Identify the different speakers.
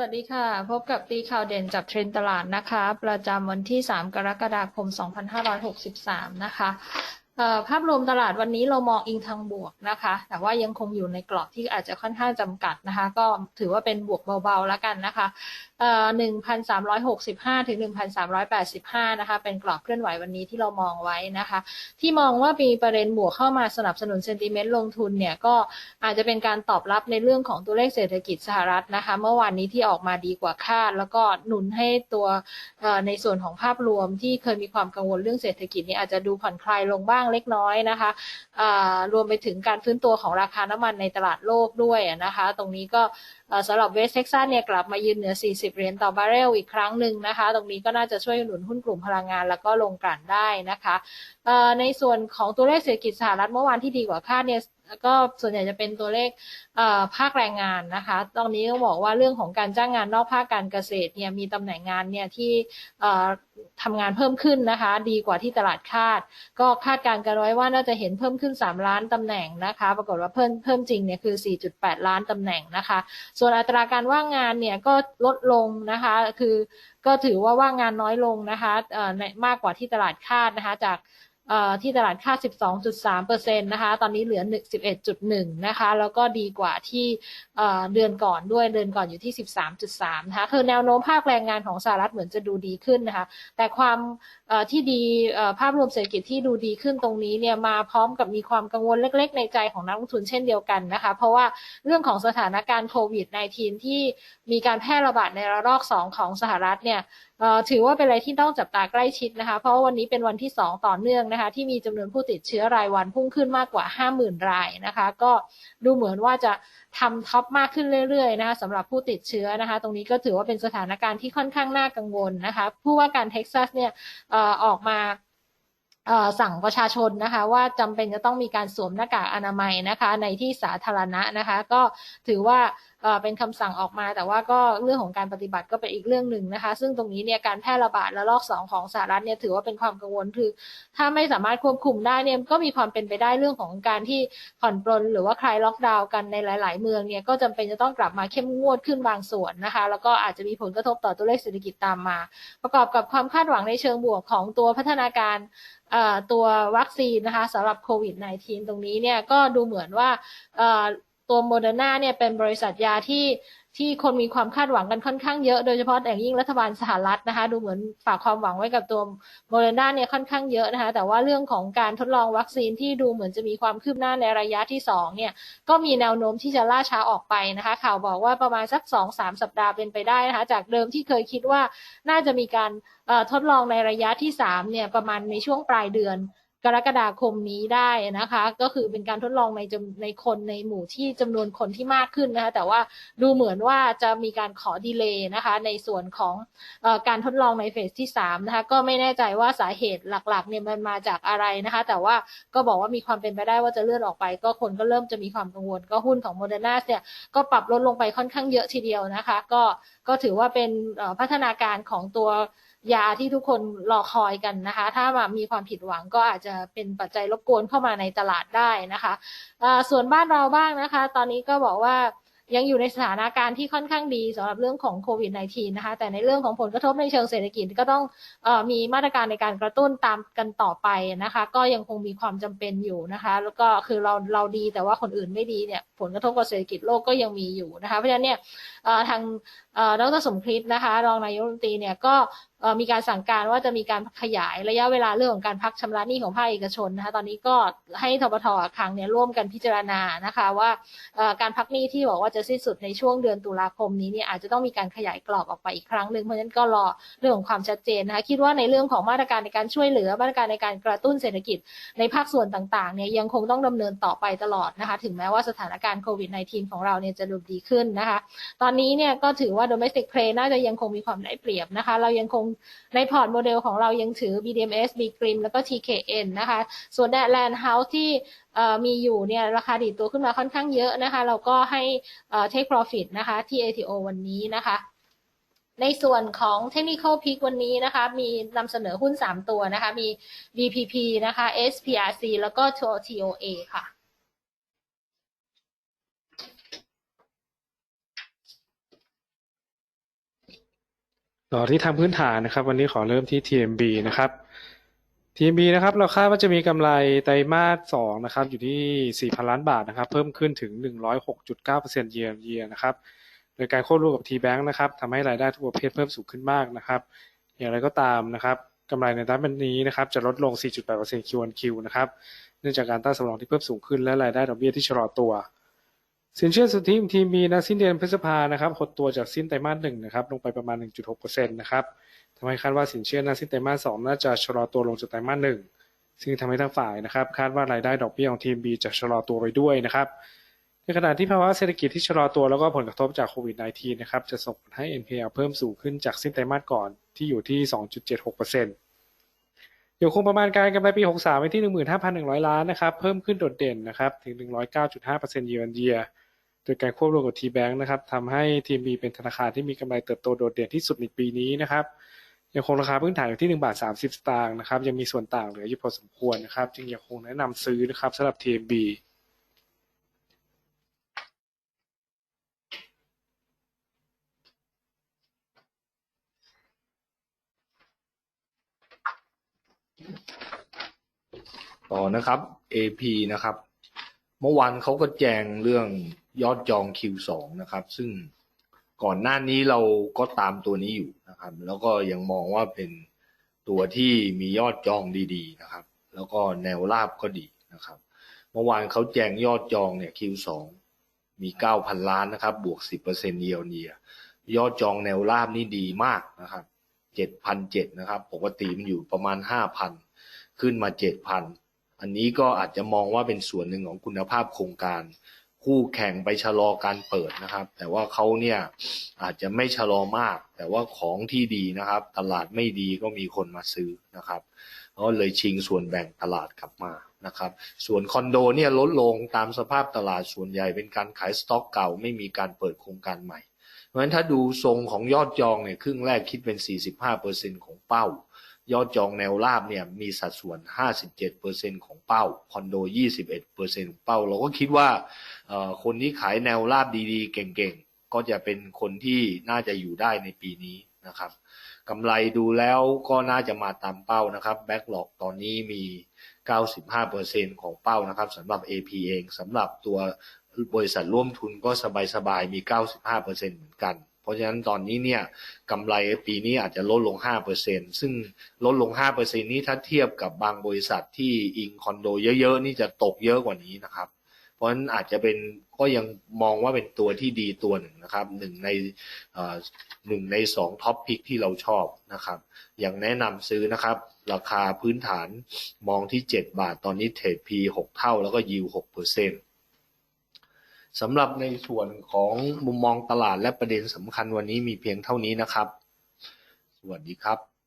Speaker 1: สวัสดีค่ะ พบกับตีข่าวเด่นจับเทรนตลาดนะคะ ประจำวันที่ 3 กรกฎาคม 2563 นะคะ ภาพรวมตลาดวันนี้เรามองอิงทางบวกนะคะ แต่ว่ายังคงอยู่ในกรอบที่อาจจะค่อนข้างจำกัดนะคะ ก็ถือว่าเป็นบวกเบาๆแล้วกันนะคะเอ่อ1,365ถึง1,385นะคะ เป็นกรอบเคลื่อนไหววันนี้ที่เรามองไว้นะคะ ที่มองว่ามีประเด็นบวกเข้ามาสนับสนุนเซนติเมนต์ลงทุนเนี่ยก็อาจจะเป็นการตอบรับในเรื่องของตัวเลขเศรษฐกิจสหรัฐนะคะ เมื่อวานนี้ที่ออกมาดีกว่าคาด แล้วก็หนุนให้ตัวในส่วนของภาพรวมที่เคยมีความกังวลเรื่องเศรษฐกิจนี่อาจจะดูผ่อนคลายลงบ้างเล็กน้อยนะคะรวมไปถึงการฟื้นตัวของราคาน้ำมันในตลาดโลกด้วยนะคะ ตรงนี้ก็สำหรับเวสเท็กซัสเนี่ยกลับมายืนเหนือ 40 เหรียญต่อบาร์เรลอีกครั้งหนึ่งนะคะ ตรงนี้ก็น่าจะช่วยหนุนหุ้นกลุ่มพลังงานแล้วก็ลงกลั่นได้นะคะในส่วนของตัวเลขเศรษฐกิจสหรัฐเมื่อวานที่ดีกว่าคาดเนี่ย ก็ส่วนใหญ่จะเป็นตัวเลขภาคแรงงานนะคะตรงนี้ก็บอกว่าเรื่องของการจ้างงานนอกภาคการเกษตรเนี่ยมีตำแหน่งงานเนี่ยที่ทำงานเพิ่มขึ้นนะคะ ดีกว่าที่ตลาดคาด ก็คาดการณ์กันไว้ว่าน่าจะเห็นเพิ่มขึ้น 3 ล้านตำแหน่งนะคะ ปรากฏว่าเพิ่มเพิ่มจริงเนี่ยคือ 4.8 ล้านตำแหน่งนะคะ ส่วนอัตราการว่างงานเนี่ยก็ลดลงนะคะ คือก็ถือว่าว่างงานน้อยลงนะคะมากกว่าที่ตลาดคาดนะคะจาก ที่ตลาดค่า 12.3%นะคะ ตอนนี้เหลือ 11.1 นะคะ แล้วก็ดีกว่าที่เดือนก่อนด้วย เดือนก่อนอยู่ที่ 13.3 นะคะ คือแนวโน้มภาคแรงงานของสหรัฐเหมือนจะดูดีขึ้นนะคะ แต่ความที่ดีภาพรวมเศรษฐกิจที่ดูดีขึ้นตรงนี้เนี่ยมาพร้อมกับมีความกังวลเล็ก ๆ ในใจของนักลงทุนเช่นเดียวกันนะคะ เพราะว่าเรื่องของสถานการณ์โควิด -19 ที่มีการแพร่ระบาดในระลอก 2 ของสหรัฐเนี่ย ถือว่าเป็นอะไรที่ต้องจับตาใกล้ชิดนะคะ เพราะว่าวันนี้เป็นวันที่ 2 ต่อเนื่องนะคะ ที่มีจำนวนผู้ติดเชื้อรายวันพุ่งขึ้นมากกว่า 50,000 รายนะคะ ก็ดูเหมือนว่าจะทำท็อปมากขึ้นเรื่อยๆนะคะสำหรับผู้ติดเชื้อนะคะ ตรงนี้ก็ถือว่าเป็นสถานการณ์ที่ค่อนข้างน่ากังวลนะคะผู้ว่าการเท็กซัสเนี่ยอออกมาสั่งประชาชนนะคะว่าจำเป็นจะต้องมีการสวมหน้ากากอนามัยนะคะในที่สาธารณะนะคะ ก็ถือว่าเป็นคำสั่งออกมา แต่ว่าก็เรื่องของการปฏิบัติก็เป็นอีกเรื่องหนึ่งนะคะ ซึ่งตรงนี้เนี่ยการแพร่ระบาดระลอกสองของสหรัฐเนี่ยถือว่าเป็นความกังวลคือ ถ้าไม่สามารถควบคุมได้เนี่ยก็มีความเป็นไปได้เรื่องของการที่ผ่อนปลนหรือว่าคลายล็อกดาวน์กันในหลาย ๆ เมืองเนี่ยก็จำเป็นจะต้องกลับมาเข้มงวดขึ้นบางส่วนนะคะ แล้วก็อาจจะมีผลกระทบต่อตัวเลขเศรษฐกิจตามมา ประกอบกับความคาดหวังในเชิงบวกของตัวพัฒนาการตัววัคซีนนะคะสำหรับโควิด -19 ตรงนี้เนี่ยก็ดูเหมือนว่า ตัวโมเดอร์นาเนี่ยเป็นบริษัทยาที่ที่คนมีความคาดหวังกันค่อนข้างเยอะโดยเฉพาะอย่างยิ่งรัฐบาลสหรัฐนะคะ ดูเหมือนฝากความหวังไว้กับตัวโมเดอร์นาเนี่ยค่อนข้างเยอะนะคะ แต่ว่าเรื่องของการทดลองวัคซีนที่ดูเหมือนจะมีความคืบหน้าในระยะที่ 2 เนี่ย ก็มีแนวโน้มที่จะล่าช้าออกไปนะคะ ข่าวบอกว่าประมาณสัก 2-3 สัปดาห์เป็นไปได้นะคะ จากเดิมที่เคยคิดว่าน่าจะมีการทดลองในระยะที่ 3 เนี่ยประมาณในช่วงปลายเดือน กรกฎาคมนี้ได้นะคะ ก็คือเป็นการทดลองในในคนในหมู่ที่จำนวนคนที่มากขึ้นนะคะ แต่ว่าดูเหมือนว่าจะมีการขอดีเลย์นะคะ ในส่วนของอการทดลองในเฟสที่3นะคะ ก็ไม่แน่ใจว่าสาเหตุหลักๆเนี่ยมันมาจากอะไรนะคะ แต่ว่าก็บอกว่ามีความเป็นไปได้ว่าจะเลื่อนออกไป ก็คนก็เริ่มจะมีความกังวล ก็หุ้นของโมเดอร์นาเนี่ยก็ปรับลดลงไปค่อนข้างเยอะทีเดียวนะคะ ก็ก็ถือว่าเป็นพัฒนาการของตัว ยาที่ทุกคนรอคอยกันนะคะ ถ้ามามีความผิดหวังก็อาจจะเป็นปัจจัยรบกวนเข้ามาในตลาดได้นะคะส่วนบ้านเราบ้างนะคะ ตอนนี้ก็บอกว่ายังอยู่ในสถานการณ์ที่ค่อนข้างดีสำหรับเรื่องของโควิด -19 นะคะ แต่ในเรื่องของผลกระทบในเชิงเศรษฐกิจก็ต้องอมีมาตรการในการกระตุ้นตามกันต่อไปนะคะ ก็ยังคงมีความจำเป็นอยู่นะคะ แล้วก็คือเราเราดีแต่ว่าคนอื่นไม่ดีเนี่ย ผลกระทบกับเศรษฐกิจโลกก็ยังมีอยู่นะคะ เพราะฉะนั้นเนี่ยทางดรสมคิดนะคะ รองนายกรัฐมนตรีเนี่ยก็ มีการสั่งการว่าจะมีการขยายระยะเวลาเรื่องของการพักชำระหนี้ของภาคเอกชนนะคะตอนนี้ก็ให้ทบทกับคลังเนี่ยร่วมกันพิจารณานะคะว่าการพักหนี้ที่บอกว่าจะสิ้นสุดในช่วงเดือนตุลาคมนี้เนี่ยอาจจะต้องมีการขยายกรอบออกไปอีกครั้งหนึ่งเพราะฉะนั้นก็รอเรื่องของความชัดเจนนะคะคิดว่าในเรื่องของมาตรการในการช่วยเหลือมาตรการในการกระตุ้นเศรษฐกิจในภาคส่วนต่างๆเนี่ยยังคงต้องดำเนินต่อไปตลอดนะคะถึงแม้ว่าสถานการณ์โควิด -19 ของเราเนี่ยจะดูดีขึ้นนะคะตอนนี้เนี่ยก็ถือว่า domestic play น่าจะยังคงมีความได้เปรียบนะคะเรายังคงในพอร์ตโมเดลของเรายังถือ BDMs B Grim แล้วก็ TKN นะคะ ส่วน Land House ที่เอ่มีอยู่เนี่ยราคาดีดตัวขึ้นมาค่อนข้างเยอะนะคะ เราก็ให้เอ่อ take profit นะคะที่ ATO วันนี้นะคะในส่วนของ Technical Peak วันนี้นะคะ มีนำเสนอหุ้น 3 ตัวนะคะ มี BPP นะคะ SPRC แล้วก็ TOA ค่ะ
Speaker 2: ต่อที่ทางพื้นฐานนะครับ วันนี้ขอเริ่มที่ TMB นะครับ TMB นะครับ เราคาดว่าจะมีกำไรไตรมาสสองนะครับ อยู่ที่ 4,000 ล้านบาทนะครับ เพิ่มขึ้นถึง 106.9% year on year นะครับ โดยการควบรวมกับ T-Bank นะครับทำให้รายได้ทุกประเภทเพิ่มสูงขึ้นมากนะครับ อย่างไรก็ตามนะครับกำไรในไตรมาสนี้นะครับ จะลดลง 4.8% Q on Q นะครับ เนื่องจากการตั้งสำรองที่เพิ่มสูงขึ้นและรายได้ดอกเบี้ยที่ชะลอตัว สินเชื่อสุทธิทีมีนะสิ้นเดือนพฤษภานะครับหดตัวจากสิ้นไตรมาสหนึ่งนะครับลงไปประมาณ 1.6%นะครับทำให้คาดว่าสินเชื่อน้าสิ้นไตรมาสสองน่าจะชะลอตัวลงจากไตรมาสหนึ่งซึ่งทำให้ทั้งฝ่ายนะครับ คาดว่ารายได้ดอกเบี้ยของทีมบีจะชะลอตัวไปด้วยนะครับ ในขณะที่ภาวะเศรษฐกิจที่ชะลอตัวแล้วก็ผลกระทบจากโควิด -19 นะครับจะส่งผลให้ NPL เพิ่มสูงขึ้นจากสิ้นไตรมาสก่อนที่อยู่ที่ 2.76%ยังคงประมาณการกำไรปี 63 ไว้ที่ 15,100 ล้านนะครับ เพิ่มขึ้นโดดเด่นนะครับ ถึง 109.5% year on year โดยการควบรวมกับ T-Bank นะครับทำให้ TMB เป็นธนาคารที่มีกำไรเติบโตโดดเด่นที่สุดในปีนี้นะครับยังคงราคาพื้นฐานอยู่ที่1บาท30 สตางค์นะครับยังมีส่วนต่างเหลืออยู่พอสมควรนะครับ จึงยังคงแนะนำซื้อนะครับสำหรับ TMB
Speaker 3: ต่อนะครับ AP นะครับ เมื่อวานเขาก็แจงเรื่อง ยอดจอง Q2 นะครับ ซึ่งก่อนหน้านี้เราก็ตามตัวนี้อยู่นะครับ แล้วก็ยังมองว่าเป็นตัวที่มียอดจองดีๆนะครับ แล้วก็แนวราบก็ดีนะครับ เมื่อวานเขาแจงยอดจองเนี่ย Q2 มี 9,000 ล้านนะครับ บวก 10%เยียร์เยียยอดจองแนวราบนี่ดีมากนะครับ 7,700นะครับ ปกติมันอยู่ประมาณ 5,000 ขึ้นมา 7,000 อันนี้ก็อาจจะมองว่าเป็นส่วนหนึ่งของคุณภาพโครงการ คู่แข่งไปชะลอการเปิดนะครับ แต่ว่าเขาเนี่ยอาจจะไม่ชะลอมาก แต่ว่าของที่ดีนะครับ ตลาดไม่ดีก็มีคนมาซื้อนะครับก็เลยชิงส่วนแบ่งตลาดกลับมานะครับ ส่วนคอนโดเนี่ยลดลงตามสภาพตลาดส่วนใหญ่เป็นการขายสต็อกเก่า ไม่มีการเปิดโครงการใหม่ เพราะฉะนั้นถ้าดูทรงของยอดจองเนี่ยครึ่งแรกคิดเป็น 45%ของเป้า ยอดจองแนวราบเนี่ยมีสัดส่วน 57%ของเป้า คอนโด 21%ของเป้า เราก็คิดว่าคนที่ขายแนวราบดีๆ เก่งๆ ก็จะเป็นคนที่น่าจะอยู่ได้ในปีนี้นะครับกำไรดูแล้วก็น่าจะมาตามเป้านะครับแบ็กหลอกตอนนี้มี 95%ของเป้านะครับสำหรับ AP เองสำหรับตัวบริษัทร่วมทุนก็สบายๆมี 95%เหมือนกัน ราะฉะนั้นตอนนี้เนี่ยกำไรปีนี้อาจจะลดลง 5%ซึ่งลดลง 5%นี้ถ้าเทียบกับบางบริษัทที่อิงคอนโดเยอะๆ นี่จะตกเยอะกว่านี้นะครับ เพราะฉะนั้นอาจจะเป็นก็ยังมองว่าเป็นตัวที่ดีตัวหนึ่งนะครับหนึ่งในหนึ่งในสองท็อปพิกที่เราชอบนะครับยังแนะนำซื้อนะครับ ราคาพื้นฐานมองที่ 7 บาท ตอนนี้เทรด P 6 เท่าแล้วก็ยิว6เปอร์เซ็นต์ สำหรับในส่วนของมุมมองตลาดและประเด็นสำคัญวันนี้มีเพียงเท่านี้นะครับ สวัสดีครับ